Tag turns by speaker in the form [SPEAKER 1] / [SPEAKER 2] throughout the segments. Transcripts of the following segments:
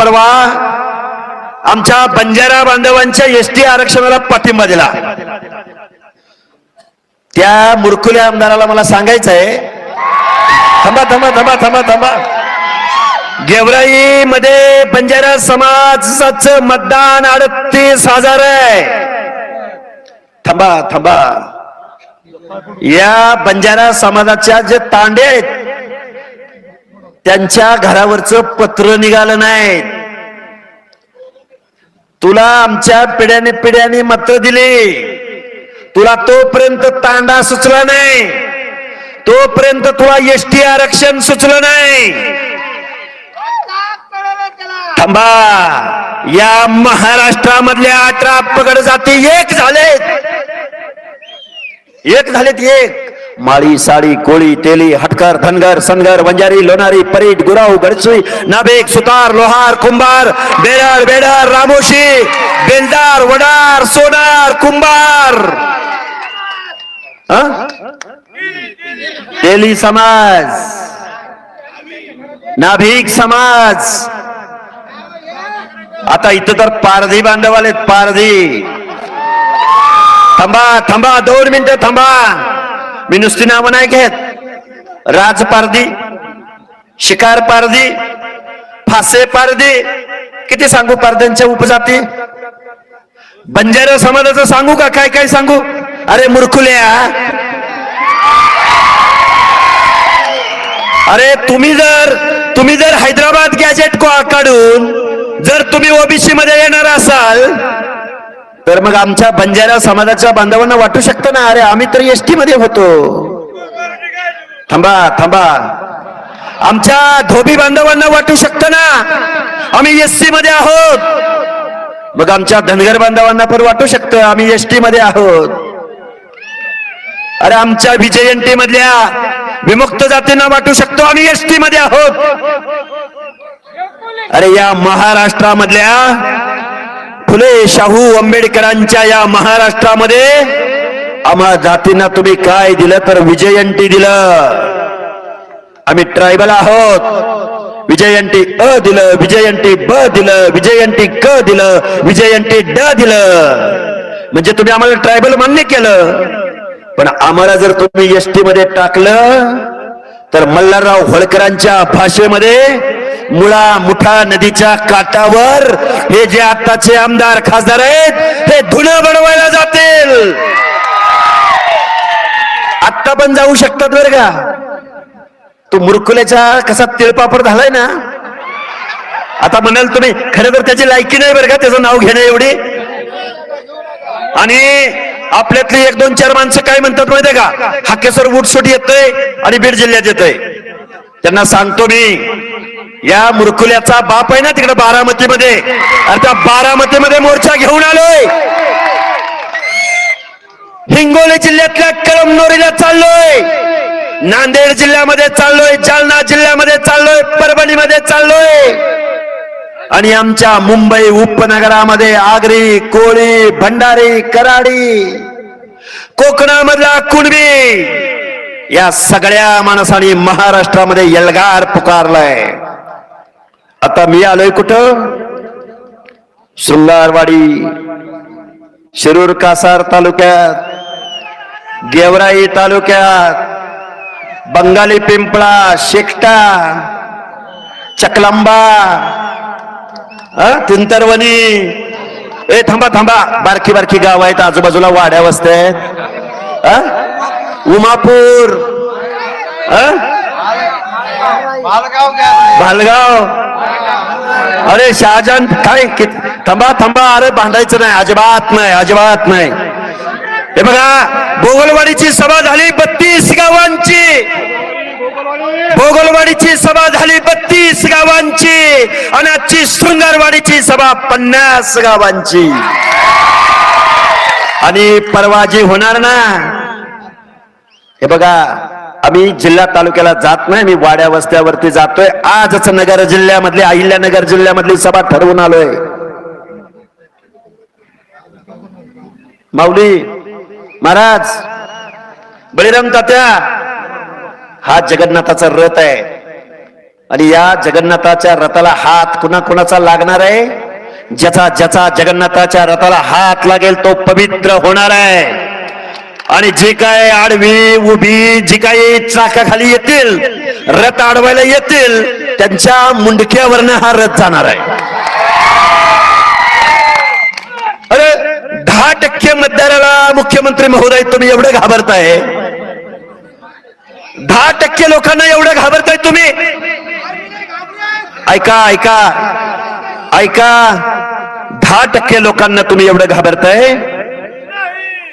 [SPEAKER 1] परवा आमच्या बंजारा बांधवांच्या एस टी आरक्षणाला पाठिंबा दिला. त्या मुरकुल्या आमदाराला मला सांगायचं आहे थांबा थांबा थांबा थांबा थांबा. गेवराई मध्ये बंजारा समाजाच मतदान अडतीस हजार आहे. थांबा थांबा. या बंजारा समाजाच्या जे तांडे आहेत त्यांच्या घरावरचं पत्र निघालं नाही. तुला आमच्या पिढ्याने पिढ्याने मत दिली. तुला तोपर्यंत तांडा सुचला नाही. तोपर्यंत तुला एसटी आरक्षण सुचलं नाही. थांबा. या महाराष्ट्रामधल्या अठरा पगड जाती एक झालेत. एक झालेत एक. माळी साडी कोळी तेली हटकर धनगर सनगर वंजारी लोणारी परीट गुराव गडसुई नाभिक सुतार लोहार कुंभार बेडर बेडर रामोशी बेलदार वडार सोनार कुंभार. हा? तेली समाज. नाभिक समाज. आता इथं तर पारधी बांधव आलेत पारधी. थांबा थांबा दोन मिनिटं थांबा. मी नुसती नावं नाही घेत. राज पारधी शिकार पारधी फासे पारधी. किती सांगू पारध्यांच्या उपजाती? बंजारा समाजाचं सांगू का? काय काय सांगू? अरे मुरखुल्या अरे तुम्ही जर तुम्ही जर हैदराबाद गॅजेट को- काढून जर तुम्ही ओबीसी मध्ये येणार असाल तर मग आमच्या बंजारा समाजाच्या बांधवांना वाटू शकतं ना? अरे आम्ही तर एसटी मध्ये होतो. थांबा थांबा. आमच्या धोबी बांधवांना वाटू शकतं ना? आम्ही एससी मध्ये आहोत. मग आमच्या धनगर बांधवांना पण वाटू शकतं आम्ही एसटी मध्ये आहोत. अरे आमच्या विजयंती मधल्या विमुक्त जातींना वाटू शकतो आम्ही एसटी मध्ये आहोत. अरे या महाराष्ट्रामधल्या फुले शाहू आंबेडकरांच्या या महाराष्ट्रामध्ये आम्हा जातींना तुम्ही काय दिलं तर विजयंती दिलं. आम्ही ट्रायबल आहोत. विजयंती अ दिलं विजयंती ब दिलं विजयंती क दिलं विजयंती ड दिलं. म्हणजे तुम्ही आम्हाला ट्रायबल मान्य केलं. पण आम्हाला जर तुम्ही एसटी मध्ये टाकलं तर मल्हारराव होळकरांच्या भाषेमध्ये मुळा मुठा नदीच्या काठावर हे जे आताचे आमदार खासदार आहेत हे धुणं बनवायला जातील. आत्ता पण जाऊ शकतात बरं का? तो मुरकुल्याचा कसा तिळपापड झालाय ना? आता म्हणाल तुम्ही खरं तर त्याची लायकी नाही बरं का त्याचं नाव घेणं एवढी? आणि आपल्यातली एक दोन चार माणसं काय म्हणतात माहितीये का? हाकेसर उठसूट येतोय आणि बीड जिल्ह्यात येतोय. त्यांना सांगतो मी या मुरकुल्याचा बाप आहे ना तिकडे बारामतीमध्ये. अरे त्या बारामतीमध्ये मोर्चा घेऊन आलोय. हिंगोली जिल्ह्यातल्या कळमनोरीला चाललोय. नांदेड जिल्ह्यामध्ये चाललोय जालना जिल्ह्यामध्ये चाललोय परभणीमध्ये चाललोय. आणि आमच्या मुंबई उपनगरामध्ये आगरी कोळी भंडारी कराडी कोकणामधला कुणबी या सगळ्या माणसांनी महाराष्ट्रामध्ये यलगार पुकारलाय. आता मी आलोय कुठं? शृंगारवाडी शिरूर कासार तालुक्यात गेवराई तालुक्यात बंगाली पिंपळा शेकटा चकलंबा तिंतरवणी ए थांबा थांबा. बारकी बारकी गाव आहेत. आजूबाजूला वाड्या वस्त्या आहेत. उमापूर. अं? भालगाव अरे शहाजान काय थांबा थांबा अरे भांडायचं नाही अजिबात नाही अजिबात नाही. हे बघा भोगलवाडीची सभा झाली बत्तीस गावांची. भोगलवाडीची सभा झाली बत्तीस गावांची. आणि आजची शृंगारवाडीची सभा पन्नास गावांची. आणि परवा जी होणार ना हे बघा आम्ही जिल्हा तालुक्याला जात नाही मी वाड्या वस्त्यावरती जातोय. आजच नगर जिल्ह्यामधली अहिल्यानगर जिल्ह्यामधली सभा ठरवून आलोय. माऊली महाराज बळीराम तात्या हा जगन्नाथाचा रथ आहे. आणि या जगन्नाथाच्या रथाला हात कुणा कुणाचा लागणार आहे? ज्याचा ज्याचा जगन्नाथाच्या रथाला हात लागेल तो पवित्र होणार आहे. आणि जे काय आडवी उभी जी काही चाकाखाली येतील रथ आडवायला येतील त्यांच्या मुंडक्यावरनं हा रथ जाणार आहे. अरे दहा टक्के मतदाराला मुख्यमंत्री महोदय तुम्ही एवढं घाबरताय. दहा टक्के लोकांना एवढं घाबरताय तुम्ही. ऐका ऐका. ऐका. दहा टक्के लोकांना तुम्ही एवढं घाबरताय.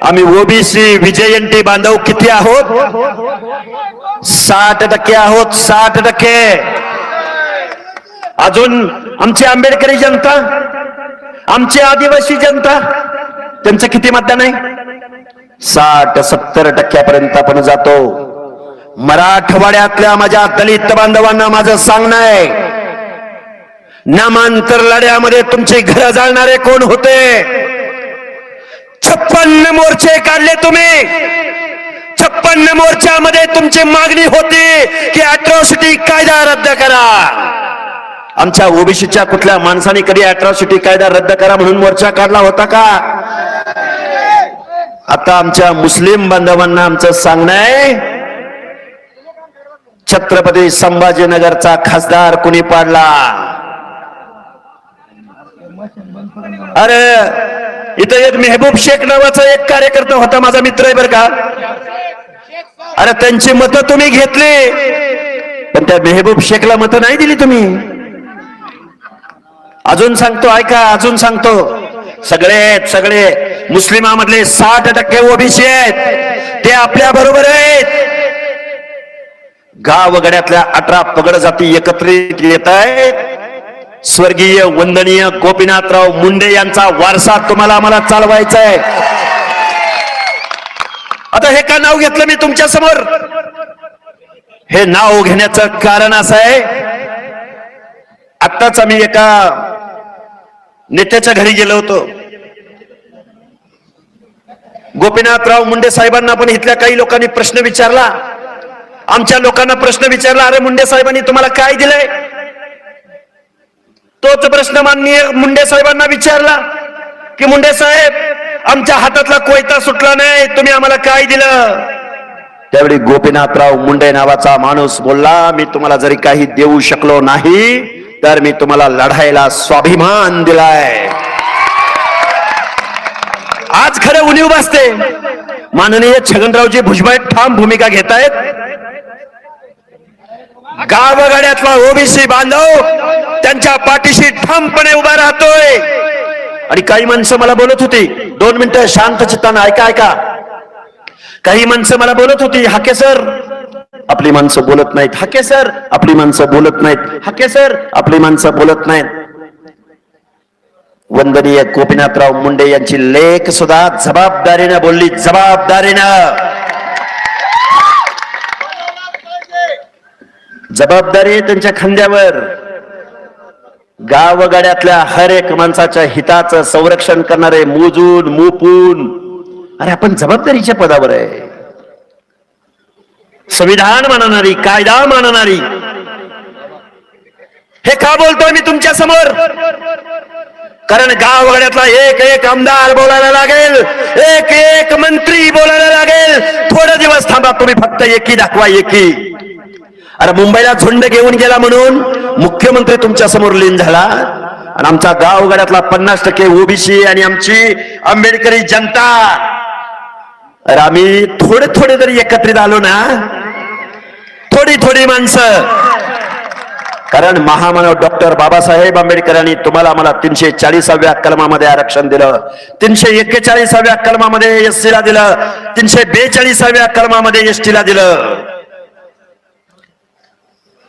[SPEAKER 1] आम्ही ओबीसी विजयंती बांधव किती आहोत? साठ टक्के आहोत साठ टक्के. अजून आमची आंबेडकरी जनता आमची आदिवासी जनता त्यांचं किती मतदान आहे? साठ सत्तर टक्क्यापर्यंत आपण जातो. मराठवाड्यातल्या माझ्या दलित बांधवांना माझं सांगणं आहे नामांतर लढ्यामध्ये तुमची घर जाळणारे कोण होते? छप्पन्न मोर्चे काढले तुम्ही. छप्पन्न मोर्चामध्ये तुमची मागणी होती की अॅट्रॉसिटी कायदा रद्द करा. आमच्या ओबीसीच्या कुठल्या माणसाने कधी अॅट्रॉसिटी कायदा रद्द करा म्हणून मोर्चा काढला होता का? आता आमच्या मुस्लिम बांधवांना आमचं सांगणं आहे. छत्रपती संभाजीनगरचा खासदार कुणी पाडला? अरे इथं एक मेहबूब शेख नावाचा एक कार्यकर्ता होता माझा मित्र आहे बर का. अरे त्यांची मतं तुम्ही घेतली. पण त्या मेहबूब शेखला मतं नाही दिली तुम्ही. अजून सांगतो ऐका अजून सांगतो. सगळे सगळे. मुस्लिमामधले साठ टक्के ओबीसी आहेत. ते आपल्या बरोबर आहेत. गावगड्यातल्या अठरा पगड जाती एकत्रित येत आहेत. स्वर्गीय वंदनीय गोपीनाथराव मुंडे यांचा वारसा तुम्हाला आम्हाला चालवायचा आहे आता हे का नाव घेतलं मी तुमच्यासमोर? हे नाव घेण्याचं कारण असं आहे आत्ताच आम्ही एका नेत्याच्या घरी गेलो होतो. गोपीनाथराव मुंडे साहेबांना पण इथल्या काही लोकांनी प्रश्न विचारला. आमच्या लोकांना प्रश्न विचारला अरे मुंडे साहेबांनी तुम्हाला काय दिलंय? तोच प्रश्न माननीय मुंडे साहेबांना विचारला की मुंडे साहेब आमच्या हातातला कोयता सुटला नाही तुम्ही आम्हाला काय दिलं? त्यावेळी गोपीनाथराव मुंडे नावाचा माणूस बोलला मी तुम्हाला जरी काही देऊ शकलो नाही तर मी तुम्हाला लढायला स्वाभिमान दिलाय. आज खरं उणीव बसते माननीय छगनरावजी भुजबळ ठाम भूमिका घेत आहेत गावगाड्यातला ओबीसी बांधव त्यांच्या पाठीशी ठामपणे उभा राहतोय. आणि काही माणसं मला बोलत होती. दोन मिनिटं शांत चित्तानं ऐका ऐका. काही माणसं मला बोलत होती हाके सर. आपली माणसं बोलत नाहीत हाके सर. आपली माणसं बोलत नाहीत हाके सर. आपली माणसं बोलत नाहीत. वंदनीय गोपीनाथराव मुंडे यांची लेख सुद्धा जबाबदारीनं बोलली जबाबदारीनं. जबाबदारी आहे त्यांच्या खांद्यावर. गावगाड्यातल्या हर एक माणसाच्या हिताचं संरक्षण करणारे मोजून मोपून. अरे आपण जबाबदारीच्या पदावर आहे. संविधान मानणारी कायदा मानणारी. हे का बोलतोय मी तुमच्यासमोर? कारण गावगाड्यातला एक एक आमदार बोलायला लागेल एक एक मंत्री बोलायला लागेल. थोडे दिवस थांबा तुम्ही फक्त एकी दाखवा एकी. अरे मुंबईला झुंड घेऊन गेला म्हणून मुख्यमंत्री तुमच्यासमोर लीन झाला. आणि आमचा गावगाड्यातला पन्नास टक्के ओबीसी आणि आमची आंबेडकरी जनता. अरे आम्ही थोडे थोडे जरी एकत्रित आलो ना थोडी थोडी माणसं. कारण महामानव डॉक्टर बाबासाहेब आंबेडकरांनी तुम्हाला आम्हाला तीनशे चाळीसाव्या कलमामध्ये आरक्षण दिलं. तीनशे एक्केचाळीसाव्या कलमामध्ये एस ला दिलं. तीनशे बेचाळीसाव्या कलमामध्ये एस ला दिलं.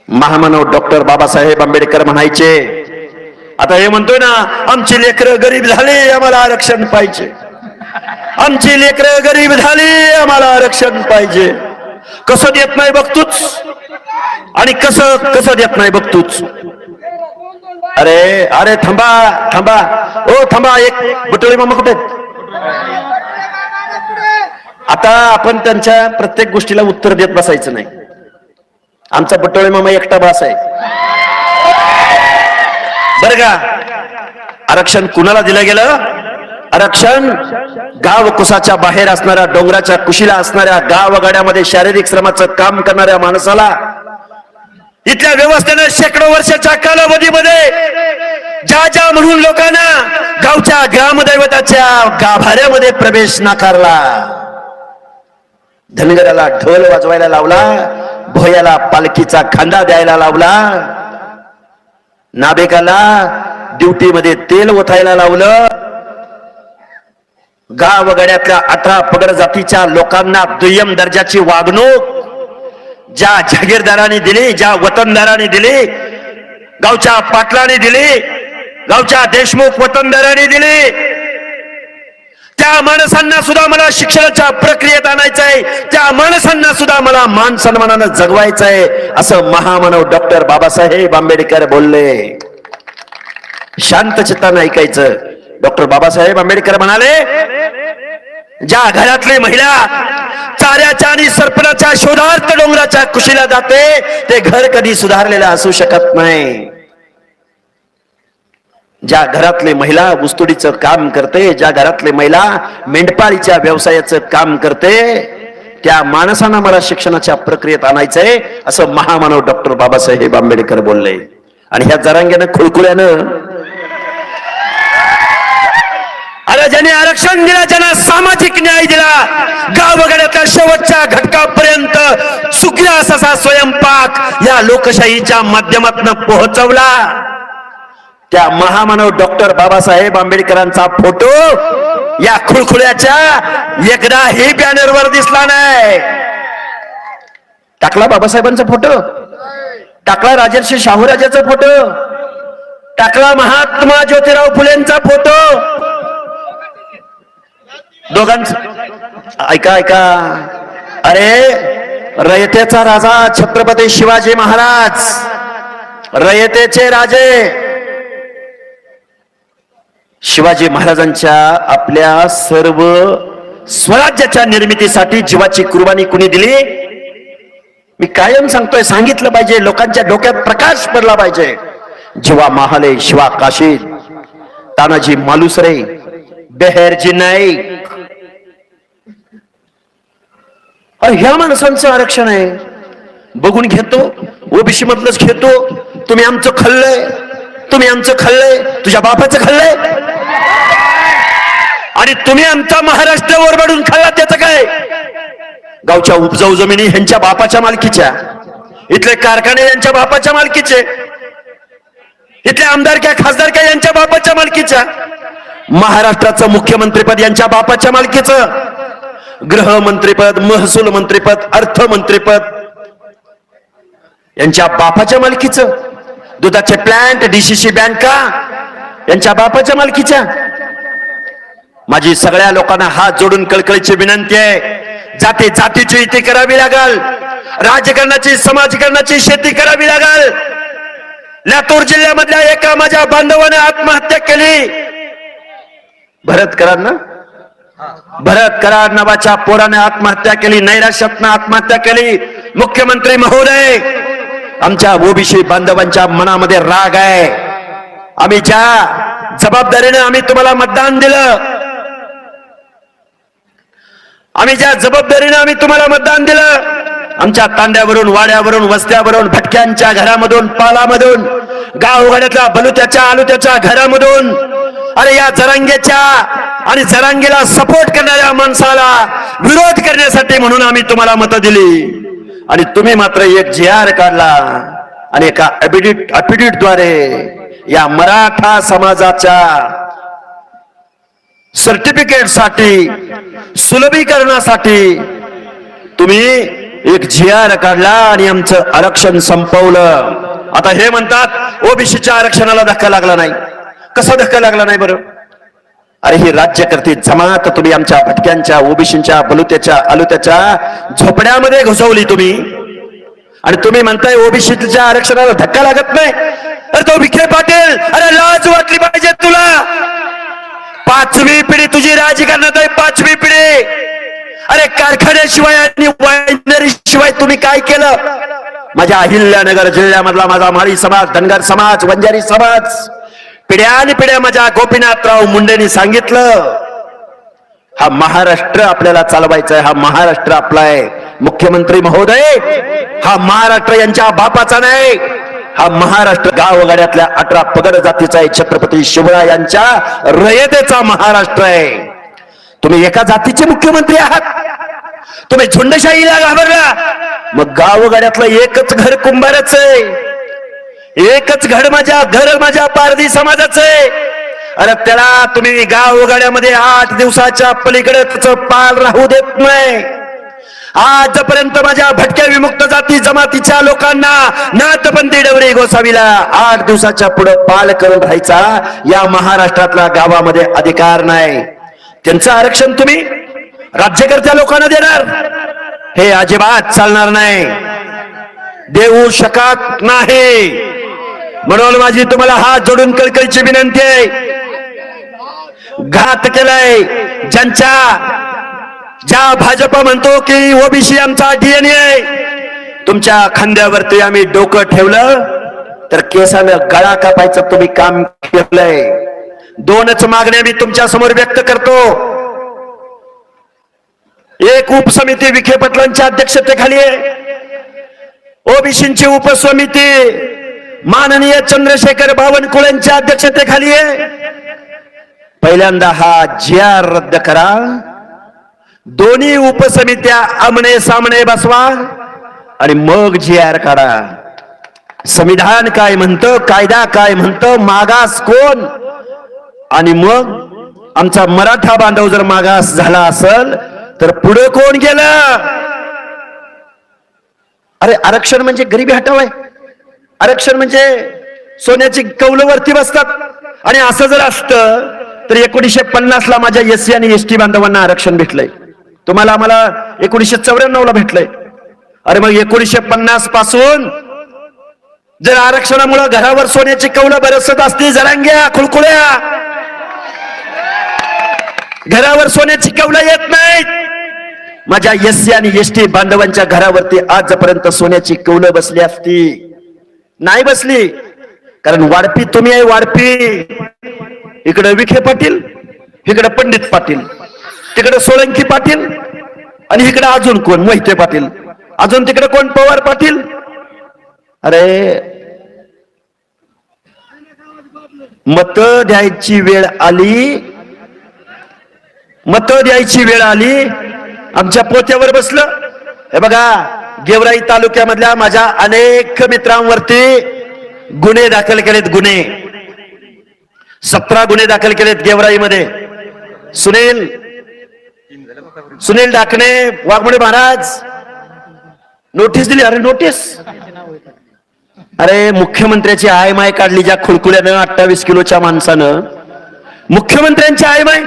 [SPEAKER 1] महामानव डॉक्टर बाबासाहेब आंबेडकर म्हणायचे आता हे म्हणतोय ना आमची लेकरं गरीब झाली आम्हाला आरक्षण पाहिजे. आमची लेकरं गरीब झाली आम्हाला आरक्षण पाहिजे. कसं देत नाही बघतोच. आणि कसं कसं देत नाही बघतोच. अरे अरे थांबा थांबा. ओ थांबा एक बुटळी मामा कुठे आता आपण त्यांच्या प्रत्येक गोष्टीला उत्तर देत बसायचं नाही. आमचा बटोळे मामा एकटा बास आहे. बर का? आरक्षण कुणाला दिलं गेलं? आरक्षण गाव कुसाच्या बाहेर असणाऱ्या डोंगराच्या कुशीला असणाऱ्या गाव गाड्यामध्ये शारीरिक श्रमाचं काम करणाऱ्या माणसाला इथल्या व्यवस्थेनं शेकडो वर्षाच्या कालावधीमध्ये ज्या ज्या म्हणून लोकांना गावच्या ग्रामदैवताच्या गाभाऱ्यामध्ये प्रवेश नाकारला. धनगराला ढोल वाजवायला लावला भोयाला पालखीचा खांदा द्यायला लावला. नाभिकाला ड्युटीमध्ये तेल ओथायला लावलं. गावगड्यातल्या अठरा पगड जातीच्या लोकांना दुय्यम दर्जाची वागणूक ज्या जागीरदाराने दिली ज्या वतनदाराने दिली गावच्या पाटलाने दिली गावच्या देशमुख वतनदाराने दिली. त्या माणसांना सुद्धा मला शिक्षणाच्या प्रक्रियेत आणायचं आहे. त्या माणसांना सुद्धा मला मान सन्मानानं जगवायचं आहे असं महामानव डॉक्टर बाबासाहेब आंबेडकर बोलले. शांत चित्तानं ऐकायचं. डॉक्टर बाबासाहेब आंबेडकर म्हणाले ज्या घरातली महिला चाऱ्याच्या आणि सरपणाच्या शोधार्थ डोंगराच्या कुशीला जाते ते घर कधी सुधारलेलं असू शकत नाही. ज्या घरातले महिला उस्तुडीचं काम करते ज्या घरातले महिला मेंढपाळीच्या व्यवसायाचं काम करते त्या माणसांना मला शिक्षणाच्या प्रक्रियेत आणायचंय असं महामानव डॉक्टर बाबासाहेब आंबेडकर बोलले. आणि ह्या जरांग्यानं खुळखुळ्यानं अरे ज्याने आरक्षण दिलं ज्यांना सामाजिक न्याय दिला गावगड्यातल्या शेवटच्या घटकापर्यंत चुकला असा स्वयंपाक या लोकशाहीच्या माध्यमातून पोहोचवला. त्या महामानव डॉक्टर बाबासाहेब आंबेडकरांचा फोटो या खुळखुळ्याच्या एकदाही बॅनरवर दिसला नाही. टाकला बाबासाहेबांचा फोटो? टाकला राजर्षी शाहूराजाचा फोटो? टाकला महात्मा ज्योतिराव फुलेंचा फोटो? दोघांच ऐका ऐका. अरे रयतेचा राजा छत्रपती शिवाजी महाराज. रयतेचे राजे शिवाजी महाराजांच्या आपल्या सर्व स्वराज्याच्या निर्मितीसाठी जीवाची कुर्बानी कुणी दिली? मी कायम सांगतोय सांगितलं पाहिजे. लोकांच्या डोक्यात प्रकाश पडला पाहिजे. जीवा महाले शिवा काशी तानाजी मालुसरे बेहरजी नाईक. ह्या माणसांचं आरक्षण आहे. बघून घेतो ओबीसी मधलंच घेतो. तुम्ही आमचं खाल्लंय. तुम्ही आमचं खाल्लंय तुझ्या बापाचं खाल्लंय? आणि तुम्ही आमचा महाराष्ट्र ओरबाडून खाल्ला त्याचं काय? गावच्या उपजाऊ जमिनी ह्यांच्या बापाच्या मालकीच्या. इथले कारखाने यांच्या बापाच्या मालकीचे. इथले आमदारक्या खासदारक्या यांच्या बापाच्या मालकीच्या? महाराष्ट्राचं मुख्यमंत्रीपद यांच्या बापाच्या मालकीचं. गृहमंत्रीपद महसूल मंत्रीपद अर्थमंत्रीपद यांच्या बापाच्या मालकीचं. दुधाचे प्लांट डीसीसी बँका यांच्या बापाच्या मालकीच्या. माझी सगळ्या लोकांना हात जोडून कळकळीची विनंती आहे. जाती जातीची युती करावी लागल. राजकारणाची समाजकारणाची शेती करावी लागल. लातूर जिल्ह्यामधल्या एका माझ्या बांधवाने आत्महत्या केली. भरत करार ना? भरत करार नावाच्या पोराने आत्महत्या केली. नैराश्यातनं आत्महत्या केली. मुख्यमंत्री महोदय आमच्या ओबीसी बांधवांच्या मनामध्ये राग आहे. आम्ही ज्या जबाबदारीने आम्ही तुम्हाला मतदान दिलं आम्ही ज्या जबाबदारीने आम्ही तुम्हाला मतदान दिलं आमच्या तांड्यावरून वाड्यावरून वस्त्यावरून भटक्यांच्या घरामधून पालामधून गावगाड्यातल्या बलुत्याच्या आलुत्याच्या घरामधून अरे या जरांगेच्या आणि जरांगेला सपोर्ट करणाऱ्या माणसाला विरोध करण्यासाठी म्हणून आम्ही तुम्हाला मतं दिली. आणि तुम्ही मात्र एक जी आर काढला आणि एका अपिडिट अपिडिटद्वारे या मराठा समाजाच्या सर्टिफिकेटसाठी सुलभीकरणासाठी तुम्ही एक जी आर काढला आणि आमचं आरक्षण संपवलं. आता हे म्हणतात ओबीसीच्या आरक्षणाला धक्का लागला नाही. कसा धक्का लागला नाही बरं? अरे ही राज्यकर्ती जमात तुम्ही आमच्या भटक्यांच्या ओबीसीच्या बलुत्याच्या अलुत्याच्या झोपड्यामध्ये घुसवली तुम्ही. आणि तुम्ही म्हणताय ओबीसीच्या आरक्षणाला धक्का लागत नाही. अरे तो विखे पाटील अरे लाज वाटली पाहिजे तुला. पाचवी पिढी तुझी राजकारणात आहे पाचवी पिढी. अरे कारखान्याशिवाय आणि वायनरी शिवाय तुम्ही काय केलं? माझ्या अहिल्यानगर जिल्ह्यामधला माझा माळी समाज धनगर समाज वंजारी समाज पिढ्याने पिढ्या माझ्या गोपीनाथराव मुंडेंनी सांगितलं हा महाराष्ट्र आपल्याला चालवायचा आहे हा महाराष्ट्र आपला आहे. मुख्यमंत्री महोदय हा महाराष्ट्र यांच्या बापाचा नाही. हा महाराष्ट्र गावगाड्यातल्या अठरा पगड जातीचा आहे. छत्रपती शिवरायांच्या रयतेचा महाराष्ट्र आहे. तुम्ही एका जातीचे मुख्यमंत्री आहात. तुम्ही झुंडशाहीला घाबरला. मग गावगाड्यातलं एकच घर कुंभारच आहे. एकच घड माझ्या घर माझ्या पारधी समाजाचं. आहे अरे त्याला तुम्ही गावगाड्यामध्ये आठ दिवसाच्या पलीकडे त्याचं पाल राहू देत नाही. आजपर्यंत माझ्या भटक्या विमुक्त जाती जमातीच्या लोकांना नाथपंथी डवरी गोसावीला आठ दिवसाच्या पुढं पाल करून राहायचा या महाराष्ट्रातला गावामध्ये अधिकार नाही. त्यांचं आरक्षण तुम्ही राज्यकर्त्या लोकांना देणार. हे अजिबात चालणार नाही. देऊ शकत नाही. म्हणून माझी तुम्हाला हात जोडून कळकळीची विनंती आहे. घात केलाय. ज्यांच्या ज्या भाजप म्हणतो की ओबीसी आमचा डीएनए आहे तुमच्या खांद्यावरती आम्ही डोकं ठेवलं तर केसानं गळा कापायचं तुम्ही काम केलंय. दोनच मागण्या मी तुमच्यासमोर व्यक्त करतो. एक उपसमिती विखे पाटलांच्या अध्यक्षतेखाली आहे. ओबीसींची उपसमिती माननीय चंद्रशेखर बावनकुळेंच्या अध्यक्षतेखाली पहिल्यांदा हा जी आर रद्द करा. दोन्ही उपसमित्या आमने सामने बसवा आणि मग जी आर काढा. संविधान काय म्हणतं कायदा काय म्हणतं मागास कोण? आणि मग आमचा मराठा बांधव जर मागास झाला असेल तर पुढे कोण गेलं? अरे आरक्षण म्हणजे गरिबी हटवाय आरक्षण म्हणजे सोन्याची कौलं वरती बसतात. आणि असं जर असतं तर एकोणीसशे पन्नास ला माझ्या एस सी आणि एस टी बांधवांना आरक्षण भेटलंय. तुम्हाला आम्हाला एकोणीसशे चौऱ्याण्णव ला भेटलंय. अरे मग एकोणीसशे पन्नासपासून जर आरक्षणामुळे घरावर सोन्याची कौलं बरसत असती जरांग्या खुळखुळ्या. घरावर सोन्याची कौलं येत नाहीत. माझ्या एस सी आणि एस टी बांधवांच्या घरावरती आजपर्यंत सोन्याची कौलं बसली असती. नाही बसली. कारण वाढपी तुम्ही आहे वाढपी. इकडे विखे पाटील इकडे पंडित पाटील तिकडे सोळंकी पाटील आणि इकडे अजून कोण? मोहिते पाटील. अजून तिकडे कोण? पवार पाटील. अरे मत द्यायची वेळ आली. मत द्यायची वेळ आली. आमच्या पोत्यावर बसलं. हे बघा गेवराई तालुक्यामधल्या माझ्या अनेक मित्रांवरती गुन्हे दाखल केलेत गुन्हे. सतरा गुन्हे दाखल केलेत गेवराईमध्ये. सुनील सुनील डाकणे वाघमोडे महाराज. नोटीस दिली? अरे नोटीस? अरे मुख्यमंत्र्याची आय माय काढली ज्या खुळकुल्यानं अठ्ठावीस किलोच्या माणसानं. मुख्यमंत्र्यांची आय माय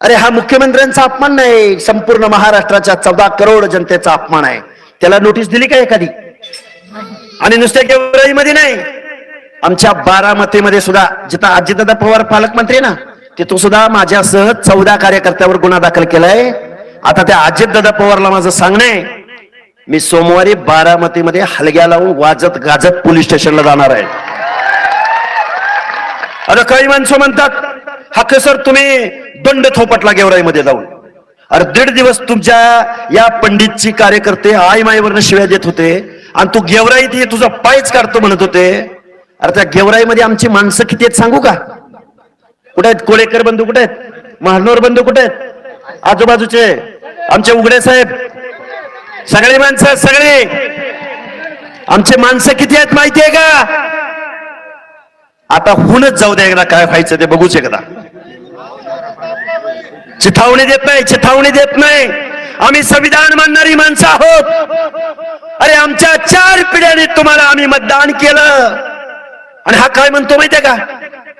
[SPEAKER 1] अरे हा मुख्यमंत्र्यांचा अपमान नाही संपूर्ण महाराष्ट्राच्या चौदा करोड जनतेचा अपमान आहे. त्याला नोटीस दिली का एखादी? आणि नुसत्या गेवराईमध्ये नाही. आमच्या बारामतीमध्ये सुद्धा जिथं अजितदादा पवार पालकमंत्री ना तिथं सुद्धा माझ्यासह चौदा कार्यकर्त्यावर गुन्हा दाखल केलाय. आता त्या अजितदादा पवारला माझं सांगणे मी सोमवारी बारामतीमध्ये हलग्या लावून वाजत गाजत पोलीस स्टेशनला जाणार आहे. आता काही माणसं म्हणतात हा सर तुम्ही दंड थोपटला गेवराईमध्ये जाऊन. अरे दीड दिवस तुमच्या या पंडितची कार्यकर्ते आई माईवरनं शिव्या देत होते आणि तू गेवराईत ये तुझा पायच काढतो म्हणत होते. अरे त्या गेवराईमध्ये आमची माणसं किती आहेत सांगू का? कुठे आहेत? कोळेकर बंधू कुठे आहेत? महानोर बंधू कुठे आहेत? आजूबाजूचे? आमचे उघडे साहेब? सगळी माणसं सगळी. आमचे माणसं किती आहेत माहिती आहे का? आता हुनच जाऊ दे एकदा काय व्हायचं ते बघूच एकदा. चिथावणी देत नाही चिथावणी देत नाही. आम्ही संविधान मानणारी माणसं आहोत. अरे आमच्या चार पिढ्याने तुम्हाला आम्ही मतदान केलं. आणि हा काय म्हणतो माहितीये का?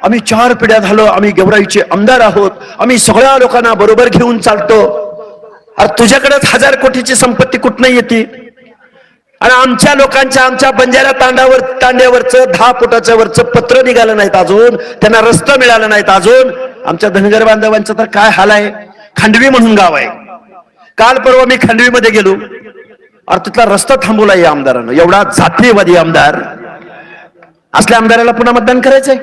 [SPEAKER 1] आम्ही चार पिढ्या झालो आम्ही गेवराईचे आमदार आहोत. आम्ही सगळ्या लोकांना बरोबर घेऊन चालतो. अरे तुझ्याकडेच हजार कोटीची संपत्ती कुठनं येते? आणि आमच्या लोकांच्या आमच्या बंजारा तांडावर तांड्यावरचं दहा फुटाच्या वरचं पत्र निघालं नाहीत अजून. त्यांना रस्ता मिळाला नाहीत अजून. आमच्या धनगर बांधवांचं तर काय हाल आहे? खांडवी म्हणून गाव आहे. काल परवा मी खांडवीमध्ये गेलो. अरे तिथला रस्ता थांबवला या आमदारानं. एवढा जातीयवादी आमदार. असल्या आमदाराला पुन्हा मतदान करायचंय?